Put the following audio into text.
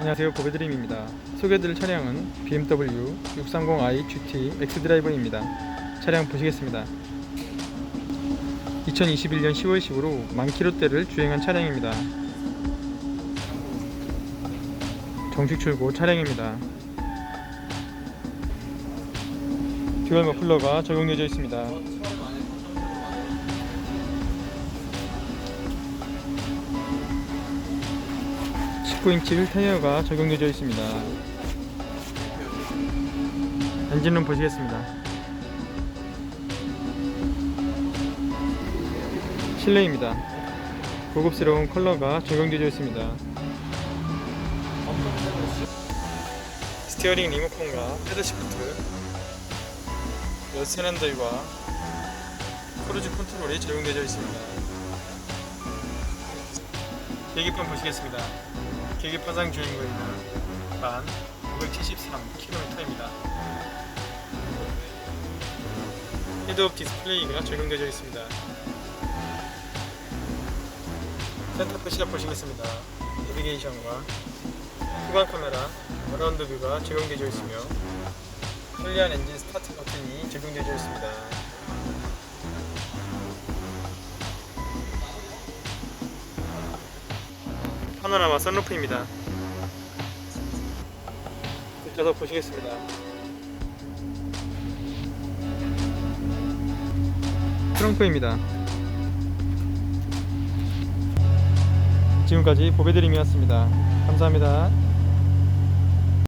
안녕하세요. 보배드림입니다. 소개해드릴 차량은 BMW 630i GT 엑스드라이버입니다. 차량 보시겠습니다. 2021년 10월식으로 만 킬로대를 주행한 차량입니다. 정식 출고 차량입니다. 듀얼 머플러가 적용되어 있습니다 19인치 휠 타이어가 적용되어 있습니다. 엔진룸 보시겠습니다. 실내입니다. 고급스러운 컬러가 적용되어 있습니다. 스티어링 리모컨과 패드 시프트, 여스 핸들과 크루즈 컨트롤이 적용되어 있습니다. 계기판 보시겠습니다. 계기판상 주행거리는 만 573km입니다. 헤드업 디스플레이가 적용되어 있습니다. 센터프 시합 보시겠습니다. 내비게이션과 후방 카메라, 어라운드 뷰가 적용되어 있으며 편리한 엔진 스타트 버튼이 적용되어 있습니다. 파노라마 선루프입니다. 뒷좌석 보시겠습니다. 트렁크입니다. 지금까지 보배드림이었습니다. 감사합니다.